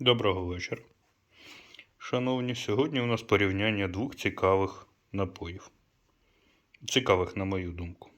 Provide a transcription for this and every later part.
Доброго вечора. Шановні, сьогодні у нас порівняння двох цікавих напоїв. Цікавих, на мою думку.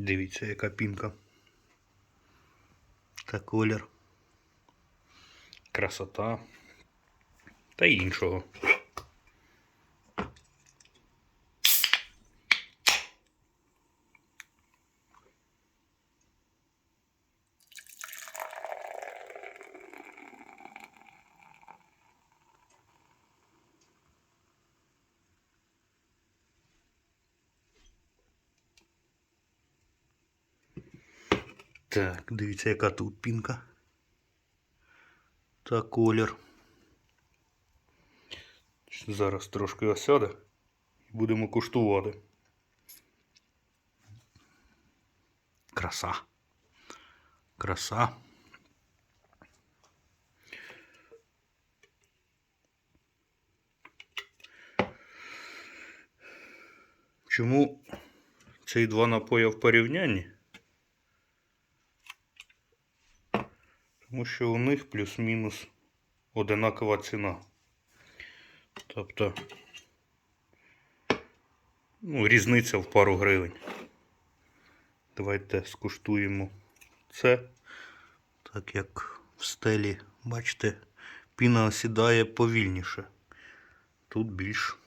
Дивіться, яка пінка. Та колір. Красота. Та іншого. Так, дивіться, яка тут пінка. Та колір. Зараз трошки осяде будемо куштувати. Краса. Краса. Чому ці два напої в порівнянні? Тому що у них плюс-мінус одинакова ціна. Тобто, ну, різниця в пару гривень. Давайте скуштуємо це. Так як в стелі, бачите, піна осідає повільніше. Тут більш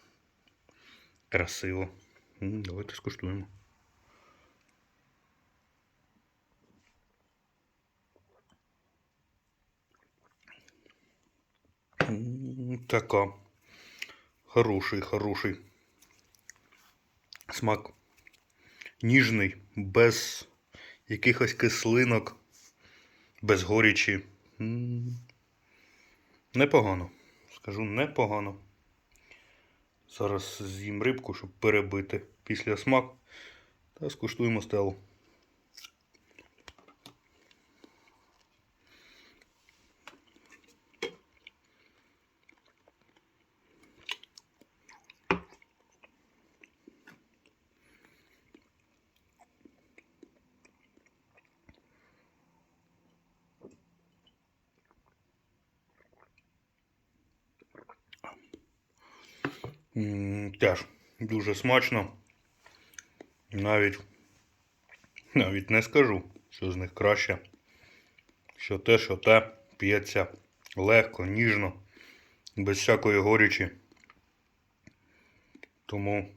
красиво. Давайте скуштуємо. М, Така. Хороший, хороший. Смак ніжний, без якихось кислинок, без горічі. Непогано. Скажу непогано. Зараз з'їм рибку, щоб перебити після смак. Та скуштуємо стелу. Теж дуже смачно. Навіть, навіть не скажу, що з них краще. Що те, що те п'ється легко, ніжно, без всякої горічі. Тому,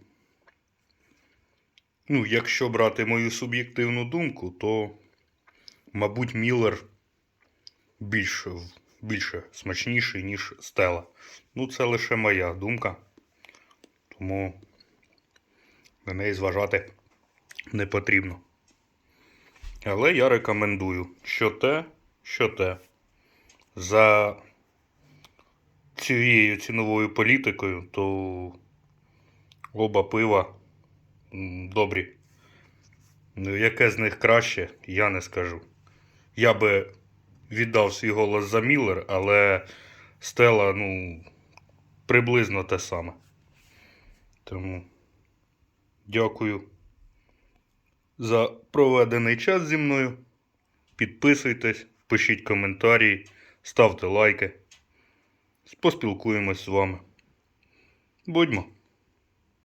ну, якщо брати мою суб'єктивну думку, то, мабуть, Міллер більш, більше смачніший, ніж Стела. Ну, це лише моя думка. Тому на неї зважати не потрібно. Але я рекомендую, що те, що те. За цією ціновою політикою, то оба пива добрі. Ну, яке з них краще, я не скажу. Я би віддав свій голос за Міллер, але Стела, ну, приблизно те саме. Тому дякую за проведений час зі мною. Підписуйтесь, пишіть коментарі, ставте лайки. Поспілкуємось з вами. Будьмо!